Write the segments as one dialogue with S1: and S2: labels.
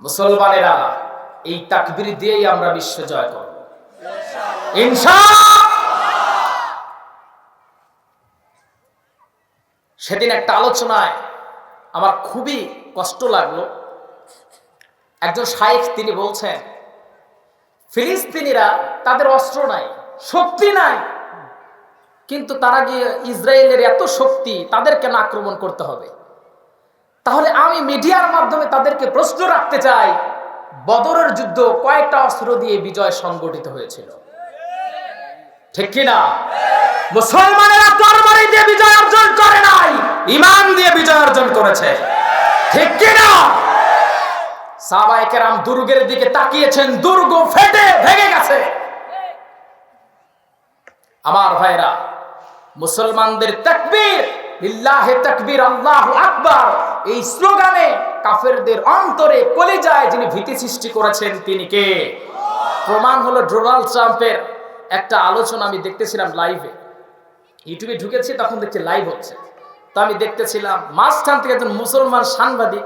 S1: মুসলমানেরা এই তাকবির দিয়েই আমরা বিশ্ব জয় করব। সেদিন একটা আলোচনায় আমার খুবই কষ্ট লাগল। একজন শাইখ তিনি বলছেন, ফিলিস্তিনিরা তাদের অস্ত্র নাই, শক্তি নাই, কিন্তু তারা গিয়ে ইসরায়েলের এত শক্তি তাদের কেন আক্রমণ করতে হবে। তাহলে আমি মিডিয়ার মাধ্যমে তাদেরকে প্রশ্ন রাখতে চাই। বদরের যুদ্ধ কয়েকটা অস্ত্র দিয়ে বিজয় সংগঠিত হয়েছিল। ঠিক কিনা? মুসলমানেরা তরবারি দিয়ে বিজয় অর্জন করে নাই, ইমান দিয়ে বিজয় অর্জন করেছে। ঠিক কিনা? সাহাবায়ে কেরাম দুর্গের দিকে তাকিয়েছেন, দুর্গ ফেটে ভেঙে গেছে। আমার ভাইরা, মুসলমানদের তাকবীর লিল্লাহে তাকবীর আল্লাহু এই স্লোগানে কাফেরদের অন্তরে কলিজায় যিনি ভীতি সৃষ্টি করেছেন, তিনি কে? প্রমাণ হলো ডোনাল্ড ট্রাম্পের একটা আলোচনা আমি দেখতেছিলাম লাইভে। ইউটিউবে ঢুকেছি, তখন দেখছি লাইভ হচ্ছে। তো আমি দেখতেছিলাম, মাঝখান থেকে একজন মুসলমান সাংবাদিক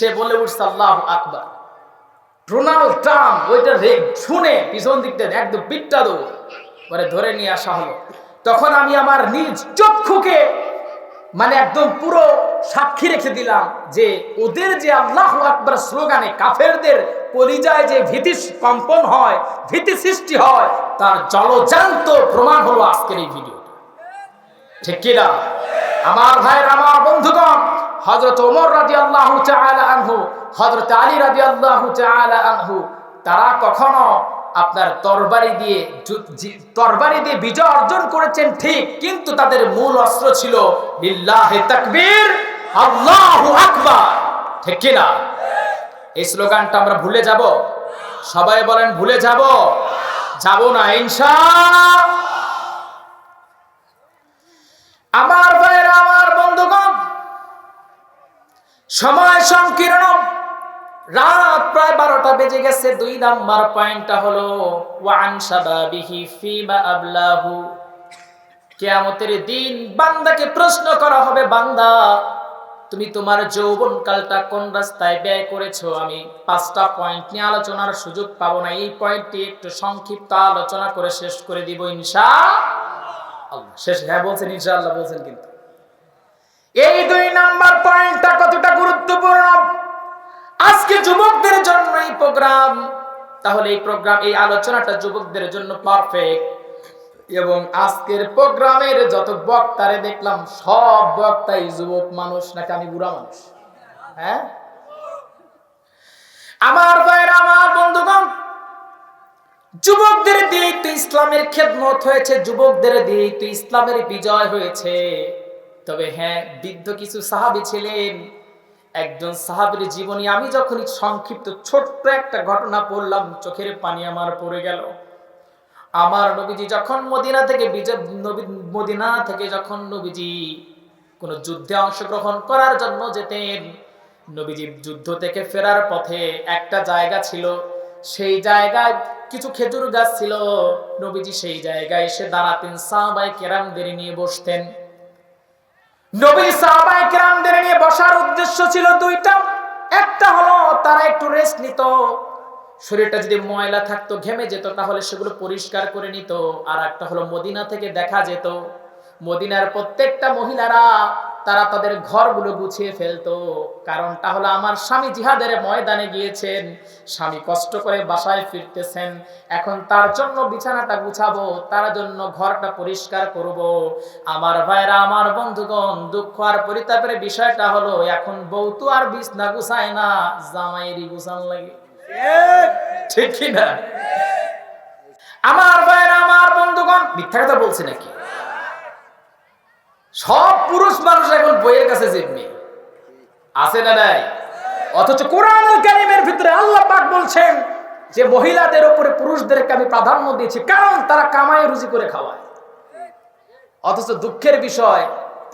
S1: সে বলে উঠছে, আল্লাহ আকবার। ডোনাল্ড ট্রাম্প ওইটা রেগ শুনে পিছন দিক থেকে একদম পিটটা দৌড়, পরে ধরে নিয়ে আসা হলো। তখন আমি আমার নিজ চক্ষুকে মানে একদম পুরো সাক্ষী রেখে দিলাম যে ওদের যে আল্লাহ আকবর স্লোগানে কাফেরদের পরিযায় যে ভীতি কম্পন হয়, ভীতি সৃষ্টি হয়, তার জলজান্ত প্রমাণ হলো আজকের এই ভিডিও ঠিক কিনা? আমার ভাইয়ের, আমার বন্ধুগণ হজরত ওমর রাজি আল্লাহ আনহু হজরত আলী রাজি আল্লাহ আনহু, তারা কখনো আপনার তরবারি দিয়ে তরবারি দিয়ে বিজয় অর্জন করেছেন ঠিক, কিন্তু তাদের মূল অস্ত্র ছিল লিল্লাহে তাকবীর, আল্লাহু আকবার। ঠিক কিনা এই স্লোগানটা আমরা ভুলে যাব। সবাই বলেন, ভুলে যাব? যাব না, ইনশা আমার ভাইয়ের, আমার বন্ধুগণ, সময় সংকীর্ণ। রাত প্রায় বারোটা বেজে গেছে। দুই নাম্বার পয়েন্টটা হলো ওয়ান সাবাবিহি ফিমা আবলাহু। কেয়ামতের দিন বান্দাকে প্রশ্ন করা হবে, বান্দা, তুমি তোমার যৌবন কালটা কোন রাস্তায় ব্যয় করেছ? আমি পাঁচটা পয়েন্ট নিয়ে আলোচনার সুযোগ পাবো না। এই পয়েন্টটি একটু সংক্ষিপ্ত আলোচনা করে শেষ করে দিব ইনশা শেষ হ্যাঁ বলছেন, ইনশাআল্লাহ, বলছেন কিন্তু। এই দুই নাম্বার পয়েন্টটা কতটা গুরুত্বপূর্ণ? আজকে যুবকদের জন্য এই প্রোগ্রাম। তাহলে এই প্রোগ্রাম, এই আলোচনাটা যুবকদের জন্য পারফেক্ট এবং আজকের প্রোগ্রামের যত বক্তারে দেখলাম, সব বক্তাই যুবক মানুষ, নাকি আমি বুড়া মানুষ? হ্যাঁ? আমার ভাইয়ের, আমার বন্ধুগণ, যুবকদের দিয়েই তো ইসলামের খেদমত হয়েছে, যুবকদের দিয়েই তো ইসলামের বিজয় হয়েছে। তবে হ্যাঁ বৃদ্ধ কিছু সাহাবী ছিলেন একজন সাহাবীর জীবনী, আমি যখন সংক্ষিপ্ত ছোট্ট একটা ঘটনা পড়লাম, চোখের পানি আমার পড়ে গেল। আমার নবীজি যখন মদিনা থেকে বিজয় মদিনা থেকে যখন নবীজি কোনো যুদ্ধে অংশগ্রহণ করার জন্য যেতেন, নবীজি যুদ্ধ থেকে ফেরার পথে একটা জায়গা ছিল, সেই জায়গায় কিছু খেজুর গাছ ছিল। নবীজি সেই জায়গায় এসে দাঁড়াতেন সাহাবাই কেরামদের নিয়ে বসতেন। নবী সাহাবাই কেরামদের নিয়ে বসার উদ্দেশ্য ছিল দুইটা। একটা হলো তারা একটু রেস্ট নিত, শরীরটা যদি ময়লা থাকতো, ঘেমে যেত, তাহলে সেগুলো পরিষ্কার করে নিত। আর একটা হলো মদিনা থেকে দেখা যেত। মদিনার প্রত্যেকটা মহিলারা তারা তাদের ঘরগুলো গুছিয়ে ফেলতো। কারণটা হলো আমার স্বামী জিহাদের ময়দানে গিয়েছেন। স্বামী কষ্ট করে বাসায় ফিরতেছেন। এখন তার জন্য বিছানাটা গুছাবো, তার জন্য ঘরটা পরিষ্কার করব। আমার ভাইরা আমার বন্ধুগণ, দুঃখ আর পরিতাপের বিষয়টা হলো, এখন বউ তো আর বিছনা গুছায় না, জামাইয়েরই গুছান লাগে। ঠিক কি না আমার ভাইরা আমার বন্ধুগণ, মিথ্যা কথা বলছে নাকি? সব পুরুষ মানুষ এখন বইয়ের কাছে জিম্মি। আছে না নাই? অথচ কোরআনুল কারিমের ভিতরে আল্লাহ পাক বলছেন যে মহিলাদের উপরে পুরুষদেরকে আমি প্রাধান্য দিয়েছি, কারণ তারা কামাই রুজি করে খাওয়ায়। অথচ দুঃখের বিষয়,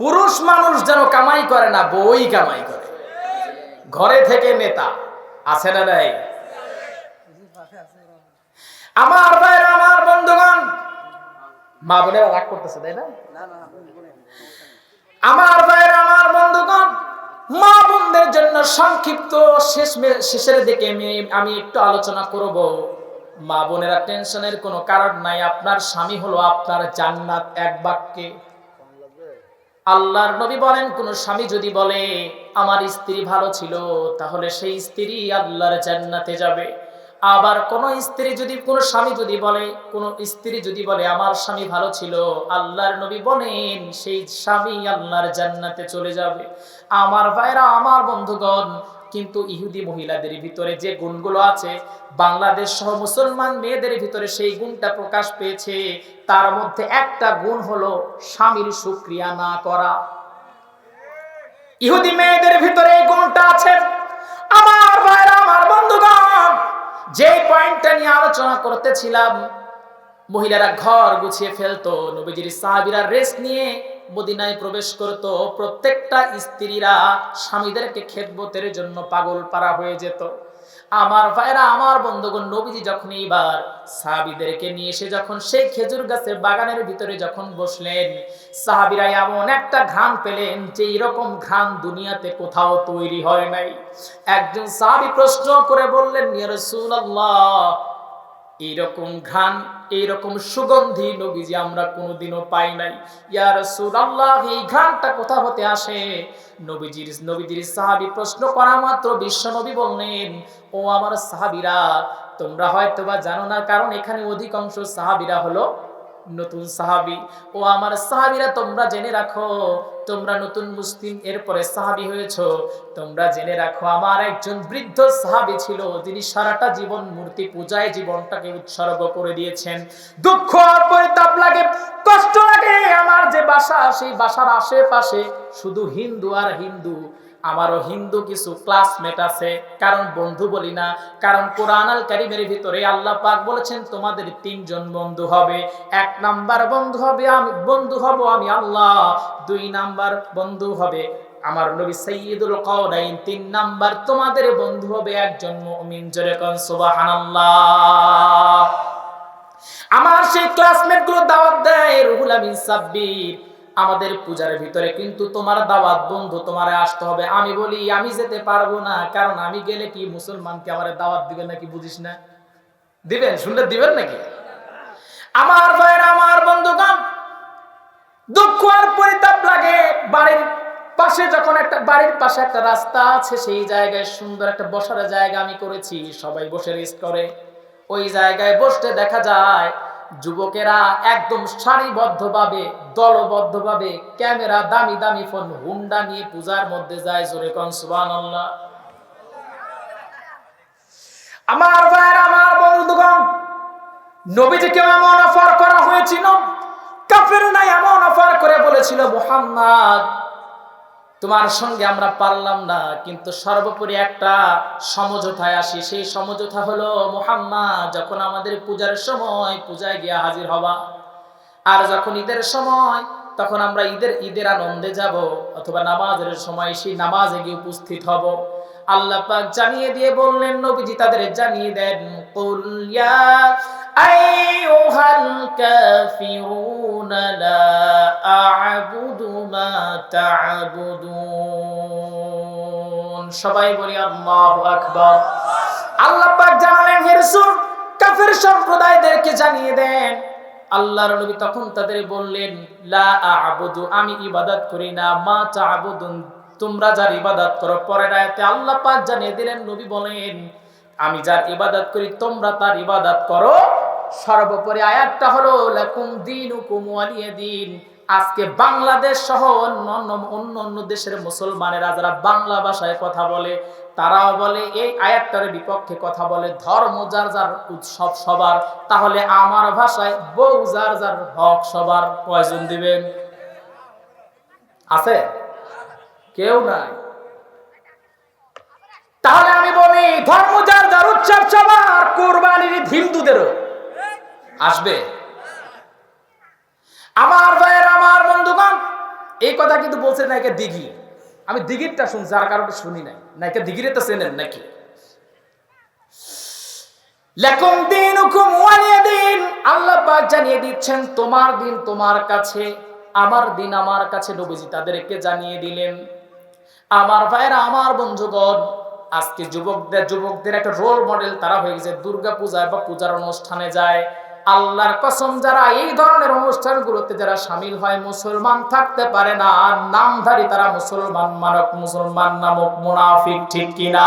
S1: পুরুষ মানুষ যেন কামাই করে না, বই কামাই করে। ঘরে থেকে নেতা, আছে না নাই? আমার মা বোনেরা রাগ করতেছে তাই না? আমার ভাইয়ের আমার বন্ধুগণ মা বোনদের জন্য সংক্ষিপ্ত শেষ শেষের দিকে আমি আমি একটু আলোচনা করব। মা বোনেরা টেনশনের কোনো কারণ নাই। আপনার স্বামী হলো আপনার জান্নাত এক বাক্যে। আল্লাহর নবী বলেন কোন স্বামী যদি বলে আমার স্ত্রী ভালো ছিল তাহলে সেই স্ত্রী আল্লাহর জান্নাতে যাবে। আবার কোন স্ত্রী যদি, কোন স্বামী যদি বলে, কোন স্ত্রী যদি বলে, আমার স্বামী ভালো ছিল, আল্লাহর নবী বলেন, সেই স্বামী আল্লাহর জান্নাতে চলে যাবে। আমার ভাইরা আমার বন্ধুগণ, কিন্তু ইহুদি মহিলাদের ভিতরে যে গুণগুলো আছে, বাংলাদেশ সহ মুসলমান মেয়েদের ভিতরে সেই গুণটা প্রকাশ পেয়েছে। তার মধ্যে একটা গুণ হলো স্বামীর সুক্রিয়া না করা। ইহুদি মেয়েদের ভিতরে এই গুণটা আছে। আমার ভাইরা আমার বন্ধুগণ যে পয়েন্টটা নিয়ে আলোচনা করতেছিলাম, মহিলারা ঘর গুছিয়ে ফেলতো, নবীজির সাহাবিরা রেস্ট নিয়ে মদিনায় প্রবেশ করতো, প্রত্যেকটা স্ত্রীরা স্বামীদেরকে খেদবতের জন্য পাগল পারা হয়ে যেত। আমার ভাইরা, আমার বন্ধুগণ, নবীজি যখন এইবার সাহাবিদেরকে নিয়ে এসে যখন সেই খেজুর গাছের বাগানের ভিতরে যখন বসলেন, সাহাবিরা এমন একটা ঘ্রাণ পেলেন যে এরকম ঘ্রাণ দুনিয়াতে কোথাও তৈরি হয় নাই। একজন সাহাবি প্রশ্ন করে বললেন, ইয়া রাসূলুল্লাহ এইরকম ঘ্রাণ এইরকম সুগন্ধি নবীজি আমরা কোনোদিনও পাই নাই। ইয়া রাসূলুল্লাহ, এই ঘ্রাণটা কোথা হতে আসে? নবীজির নবীজির সাহাবী প্রশ্ন করা মাত্র বিশ্ব নবী বললেন, ও আমার সাহাবিরা, তোমরা হয়তো বা জানো না কারণ এখানে অধিকাংশ সাহাবিরা হলো নতুন সাহাবী। ও আমার সাহাবীরা, তোমরা জেনে রাখো, তোমরা নতুন মুসলিম, এরপরে সাহাবী হয়েছো। তোমরা জেনে রাখো, আমার একজন বৃদ্ধ সাহাবি ছিল, যিনি সারাটা জীবন মূর্তি পূজায় জীবনটাকে উৎসর্গ করে দিয়েছেন। দুঃখ পরিতাপ লাগে, কষ্ট লাগে। আমার যে বাসা, সেই বাসার আশেপাশে শুধু হিন্দু আর হিন্দু। আমারও হিন্দু কিছু ক্লাসমেট আছে, কারণ বন্ধু বলি না, কারণ কোরআন আল কারিমের ভিতরে আল্লাহ পাক বলেছেন, তোমাদের তিনজন বন্ধু হবে, এক নাম্বার বন্ধু হবে আমি, বন্ধু হব আমি আল্লাহ, দুই নাম্বার বন্ধু হবে আমার নবী সাইয়্যিদুল কাওনাইন তিন নাম্বার তোমাদের বন্ধু হবে একজন মুমিন, জোরে কোন সুবহানাল্লাহ। আমার সেই ক্লাসমেটগুলো দাওয়াত দেয় রুহুল আমিন সাব্বির। আমাদের পূজার ভিতরে কিন্তু তোমার দাওয়াত, বন্ধু, তোমার আসতে হবে। আমি বলি, আমি যেতে পারব না। কারণ আমি গেলে কি মুসলমানকে আমার দাওয়াত দিবেন নাকি বুঝিস না? দিবেন? শুনলে দিবেন নাকি? আমার ভাইয়ের, আমার বন্ধুগণ, দুঃখ আর পরিতাপ লাগে। বাড়ির পাশে যখন একটা, বাড়ির পাশে একটা রাস্তা আছে, সেই জায়গায় সুন্দর একটা বসার জায়গা আমি করেছি। সবাই বসে রেস্ট করে। ওই জায়গায় বসতে দেখা যায় যুবকেরা একদম সারিবদ্ধভাবে, দলবদ্ধভাবে ক্যামেরা দামি দামি ফোন হুন্ডা নিয়ে পূজার মধ্যে যায় জোরে কন, সুবহানাল্লাহ। আমার ভাইয়ের, আমার বন্ধুগণ নবীজিকে এমন অফার করা হয়েছিল কাফের নাই এমন অফার করে বলেছিল মোহাম্মদ। তোমার সঙ্গে আমরা পারলাম না, কিন্তু সর্বোপরি একটা সমঝোতায় আসি। সেই সমঝোতা হলো, মোহাম্মদ, যখন আমাদের পূজার সময় পূজায় গিয়ে হাজির হবা, আর যখন ঈদের সময়, তখন আমরা ঈদের ঈদের আনন্দে যাব, অথবা নামাজের সময় সেই নামাজে গিয়ে উপস্থিত হব। আল্লাহ পাক জানিয়ে দিয়ে বললেন, নবীজি তাদের জানিয়ে দেন, কুল আইয়ুহাল কাফিরুনা লা আ'বুদু মা তা'বুদুন সবাই বলি আল্লাহু আকবার। আল্লাহ পাক জানালেন, হে রাসূল, কাফের সম্প্রদায়দেরকে জানিয়ে দেন। আল্লাহর নবী তখন তাদের বললেন, লা আ'বুদু, আমি ইবাদত করি না, মা তা'বুদুন, তোমরা যার ইবাদত করো, পরের আয়াতে আল্লাহ পাক জানিয়ে দিলেন, নবী বলেন, আমি যার ইবাদত করি, তোমরা তার ইবাদত করো সর্বোপরি আয়াতটা হলো, লাকুম দীনুকুম ওয়ালিয়া দিন। আজকে বাংলাদেশ সহ অন্য অন্য অন্য অন্য দেশের মুসলমানেরা যারা বাংলা ভাষায় কথা বলে, তারাও বলে, এই আয়াতটার বিপক্ষে কথা বলে ধর্ম যার যার উৎসব সবার, তাহলে আমার ভাষায় বউ যার যার হক সবার কয়জন দিবেন। আছে? কেউ নাই। তাহলে আমি বলি, ধর্ম যার যার উৎসব সবার, কোরবানির হিন্দুদেরও। আসবে? আমার ভাইয়ের, আমার বন্ধুগণ, এই কথা কিন্তু বলছে নাইকে দিঘি। আমি দিঘিরটা শুনছি আর কারোটা শুনি নাই। নাইকে দিঘিরে তো চেনেন নাকি? দিন হুকুম দিন আল্লাহ পাক জানিয়ে দিচ্ছেন, তোমার দিন তোমার কাছে, আমার দিন আমার কাছে। নবীজি তাদেরকে জানিয়ে দিলেন, আমার ভাইরা আমার বন্ধুগণ, আজকে যুবকদের যুবকদের একটা রোল মডেল তারা হয়ে গেছে দুর্গা পূজায় বা পূজার অনুষ্ঠানে যায়। আল্লাহর কসম যারা এই ধরনের অনুষ্ঠানগুলোতে যারা সামিল হয়, মুসলমান থাকতে পারে না। নামধারী তারা মুসলমান মারক মুসলমান নামক মুনাফিক ঠিক কিনা?